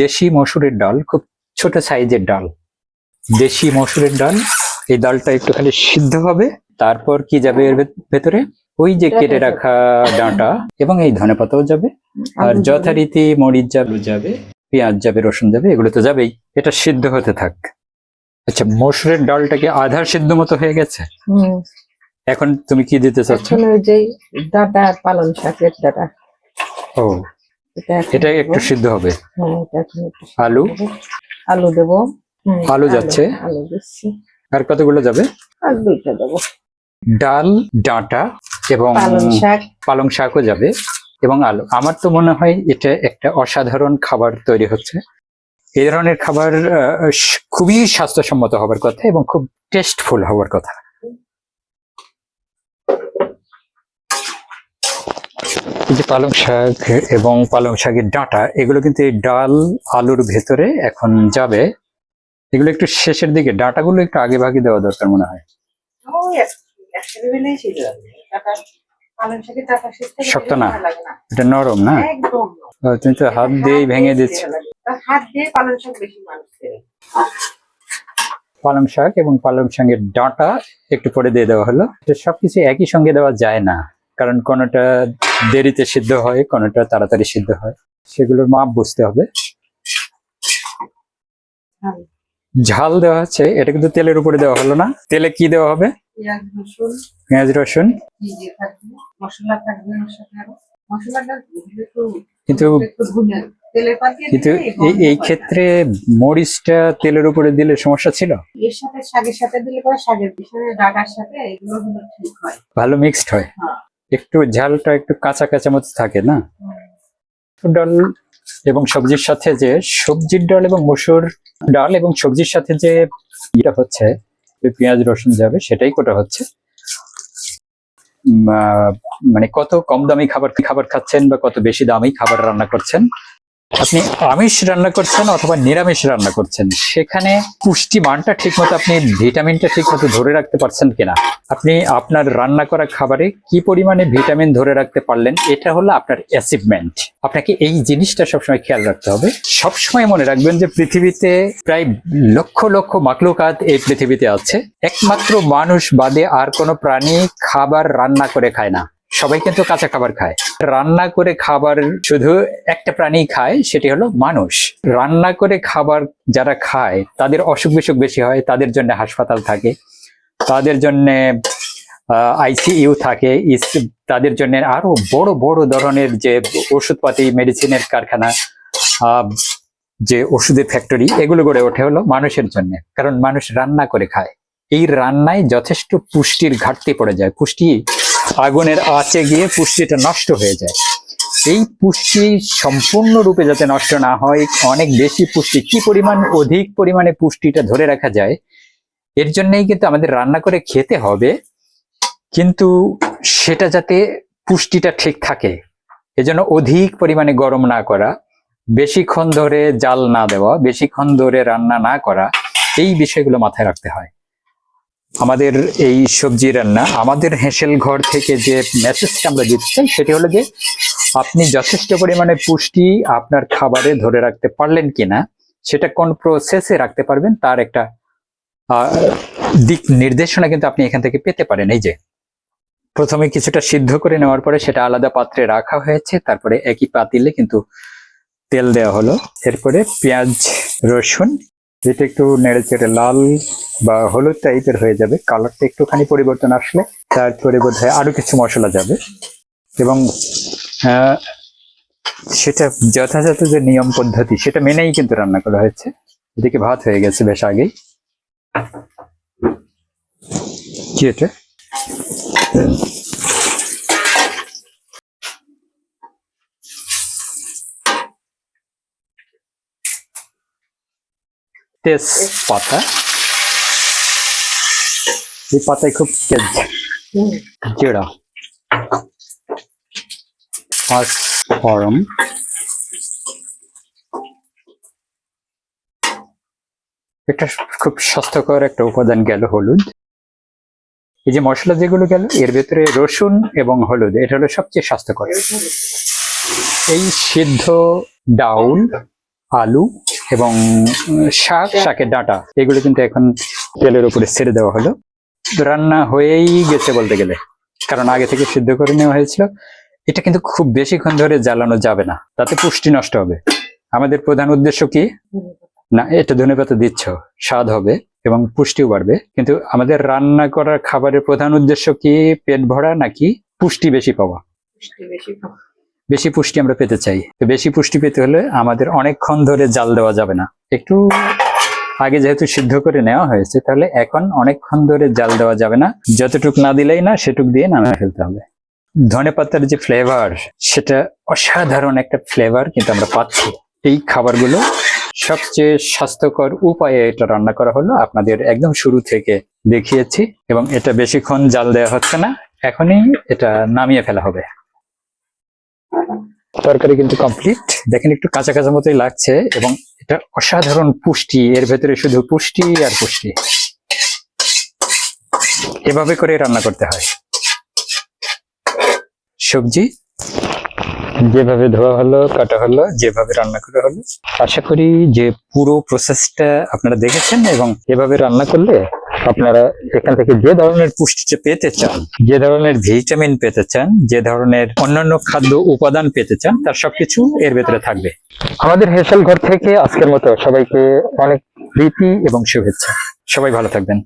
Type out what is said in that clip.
দেশি মসুরের ডাল খুব ছোট সাইজের ডাল। দেশি মসুরের ডাল এই ডালটা একটুখানি সিদ্ধ হবে তারপর কি যাবে এর ভেতরে? ওই যে কেটে রাখা ডাঁটা এবং এই ধনেপাতাও যাবে। আর যথারীতি মরিচ যাবে যাবে পেঁয়াজ যাবে রসুন যাবে এগুলো তো যাবেই। এটা সিদ্ধ হতে থাক। আচ্ছা মসুরের ডালটাকে আধা সিদ্ধ মতো হয়ে গেছে? হুম। এখন তুমি কি দিতে চাচ্ছ? ডাটা আর পালং শাকের ডাটা। ও এটা। একটু সিদ্ধ হবে। হ্যাঁ আলু? আলু দেবো। আলু যাচ্ছে। আলু দিচ্ছি। আর কতগুলো যাবে? আর দুইটা দেবো। ডাল ডাঁটা এবং পালং শাকও যাবে এবং আলু। আমার তো মনে হয় এটা একটা অসাধারণ খাবার তৈরি হচ্ছে। এই ধরনের খাবার খুবই স্বাস্থ্যসম্মত হবার কথা এবং খুব টেস্টফুল হবার কথা। যে পালং শাক এবং পালং শাকের ডাঁটা এগুলো কিন্তু এই ডাল আলুর ভেতরে এখন যাবে। এগুলো একটু শেষের দিকে ডাঁটাগুলো একটু আগে ভাগে দেওয়া দরকার মনে হয়। শক্ত না? এটা নরম না? তুমি তো হাত দিয়েই ভেঙে দিচ্ছ। হাত দিয়ে পালং শাক বেশি পালং শাক এবং পালং শাকের ডাঁটা একটু পরে দিয়ে দেওয়া হলো। সবকিছু একই সঙ্গে দেওয়া যায় না। কারণ কোনোটা দেরিতে সিদ্ধ হয় কোনোটা তাড়াতাড়ি সিদ্ধ হয় সেগুলোর মাপ বুঝতে হবে। ঝাল। দেওয়া হচ্ছে এটা কিন্তু তেলের উপরে দেওয়া হলো না। তেলে কি দেওয়া হবে? পেঁয়াজ রসুন। কিন্তু কিন্তু এই ক্ষেত্রে মরিচটা তেলের উপরে দিলে সমস্যা ছিল? এর সাথে শাকের সাথে দিলে পরে শাকের পিছনে ডাটার সাথে এগুলো হলো ঠিক ভালো মিক্সড হয়। হ্যাঁ। একটু ঝালটা একটু কাঁচা কাঁচা মতো থাকে না? ডাল। এবং সবজির সাথে যে সবজির ডাল এবং মসুর ডাল এবং সবজির সাথে যে ইটা হচ্ছে পেঁয়াজ রসুন যাবে সেটাই কোটা হচ্ছে। আহ, মানে কত কম দামি খাবার খাবার খাচ্ছেন বা কত বেশি দামি খাবার রান্না করছেন আপনি আমিষ রান্না করছেন অথবা নিরামিষ রান্না করছেন, সেখানে পুষ্টি মানটা ঠিক মতো আপনি, ভিটামিনটা ঠিক মতো ধরে রাখতে পারছেন কিনা? আপনি আপনার রান্না করা খাবারে কি পরিমাণে ভিটামিন ধরে রাখতে পারলেন? এটা হলো আপনার অ্যাচিভমেন্ট আপনাকে এই জিনিসটা সবসময় খেয়াল রাখতে হবে। সবসময় মনে রাখবেন যে পৃথিবীতে প্রায় লক্ষ লক্ষ মাকলুকাত এই পৃথিবীতে আছে। একমাত্র মানুষ বাদে আর কোনো প্রাণী খাবার রান্না করে খায় না। সবাই কিন্তু কাঁচা খাবার খায়। রান্না করে খাবার শুধু একটা প্রাণী খায়, সেটি হলো মানুষ। রান্না করে খাবার যারা খায়, তাদের অসুখ বিসুখ বেশি হয়, তাদের জন্য হাসপাতাল থাকে, তাদের জন্য আইসিইউ থাকে তাদের জন্য আরও বড় বড় ধরনের যে ওষুধপাতি, মেডিসিনের কারখানা যে ওষুধের ফ্যাক্টরি এগুলো গড়ে ওঠে হলো মানুষের জন্য। কারণ মানুষ রান্না করে খায়। এই রান্নায় যথেষ্ট পুষ্টির ঘাটতি পড়ে যায়। পুষ্টি আগুনের আঁচে গিয়ে পুষ্টিটা নষ্ট হয়ে যায়। এই পুষ্টি সম্পূর্ণরূপে যাতে নষ্ট না হয়, অনেক বেশি পুষ্টি, কি পরিমাণ, অধিক পরিমাণে পুষ্টিটা ধরে রাখা যায়, এর জন্যই কিন্তু আমাদের রান্না করে খেতে হবে। কিন্তু সেটা যাতে পুষ্টিটা ঠিক থাকে, এজন্য অধিক পরিমাণে গরম না করা বেশিক্ষণ ধরে জাল না দেওয়া বেশিক্ষণ ধরে রান্না না করা, এই বিষয়গুলো মাথায় রাখতে হয়। আমাদের এই সবজি রান্না, আমাদের হেঁসেল ঘর থেকে যে মেসেজটা আমরা দিতে চাই সেটি হলো যে, আপনি যথেষ্ট পরিমাণে পুষ্টি আপনার খাবারে ধরে রাখতে পারলেন কিনা, সেটা কোন প্রসেসে রাখতে পারবেন, তার একটা দিক নির্দেশনা কিন্তু আপনি এখান থেকে পেতে পারেন। এই যে, প্রথমে কিছুটা সিদ্ধ করে নেওয়ার পরে সেটা আলাদা পাত্রে রাখা হয়েছে, তারপরে একই পাতিলে কিন্তু তেল দেওয়া হলো। এরপরে পেঁয়াজ, রসুন যেটা একটু নেড়ে চেড়ে লাল বা হলুদ টাইপের হয়ে যাবে। কালারটা একটুখানি পরিবর্তন আসলে তারপরে বোধ হয় আরও কিছু মশলা যাবে। এবং সেটা যথাযথ যে নিয়ম পদ্ধতি, সেটা মেনেই কিন্তু রান্না করা হয়েছে। এদিকে ভাত হয়ে গেছে বেশ আগেই। কি এটা? তেজপাতা। এই পাতায় খুব তেজ। জিরা। পাঁচ ফরম এটা খুব স্বাস্থ্যকর একটা উপাদান গেল হলুদ। এই যে মশলা যেগুলো গেল, এর ভেতরে রসুন এবং হলুদ, এটা হলো সবচেয়ে স্বাস্থ্যকর। এই সিদ্ধ ডাউল, আলু এবং শাক শাকের ডাঁটা এগুলো কিন্তু এখন তেলের উপরে ছেড়ে দেওয়া হলো। রান্না হয়েই গেছে বলতে গেলে। কারণ আগে থেকে সিদ্ধ করে নেওয়া হয়েছিল। এটা কিন্তু খুব বেশিক্ষণ ধরে জ্বালানো যাবে না। তাতে পুষ্টি নষ্ট হবে। আমাদের প্রধান উদ্দেশ্য কি? না এটা ধনেপাতা দিচ্ছ স্বাদ হবে এবং পুষ্টিও বাড়বে। কিন্তু আমাদের রান্না করার খাবারের প্রধান উদ্দেশ্য কি? পেট ভরা নাকি পুষ্টি বেশি পাওয়া? পুষ্টি বেশি পাবো। বেশি পুষ্টি আমরা পেতে চাই। তো বেশি পুষ্টি পেতে হলে আমাদের অনেকক্ষণ ধরে জাল দেওয়া যাবে না। একটু আগে যেহেতু সিদ্ধ করে নেওয়া হয়েছে, তাহলে এখন অনেকক্ষণ ধরে জাল দেওয়া যাবে না। যতটুক না দিলেই না, সেটুক দিয়ে নামিয়ে ফেলতে হবে। ধনে পাতার যে ফ্লেভার সেটা অসাধারণ একটা ফ্লেভার কিন্তু আমরা পাচ্ছি। এই খাবারগুলো সবচেয়ে স্বাস্থ্যকর উপায়ে এটা রান্না করা হলো, আপনাদের একদম শুরু থেকে দেখিয়েছি এবং এটা বেশিক্ষণ জাল দেওয়া হচ্ছে না। এখনই এটা নামিয়ে ফেলা হবে। তরকারি কিন্তু কমপ্লিট দেখেন একটু কাঁচা কাঁচা মতোই লাগছে এবং এটা অসাধারণ পুষ্টি। এর ভেতরে শুধু পুষ্টি আর পুষ্টি। এভাবে করে রান্না করতে হয়। সবজি যেভাবে ধোয়া হলো, কাটা হলো, যেভাবে রান্না করা হলো। আশা করি যে পুরো প্রসেসটা আপনারা দেখেছেন এবং এভাবে রান্না করলে আপনারা এখান থেকে যে ধরনের পুষ্টিটা পেতে চান, যে ধরনের ভিটামিন পেতে চান, যে ধরনের অন্যান্য খাদ্য উপাদান পেতে চান, তার সবকিছু এর ভেতরে থাকবে। আমাদের হেসেল ঘর থেকে আজকের মতো সবাইকে অনেক প্রীতি এবং শুভেচ্ছা। সবাই ভালো থাকবেন।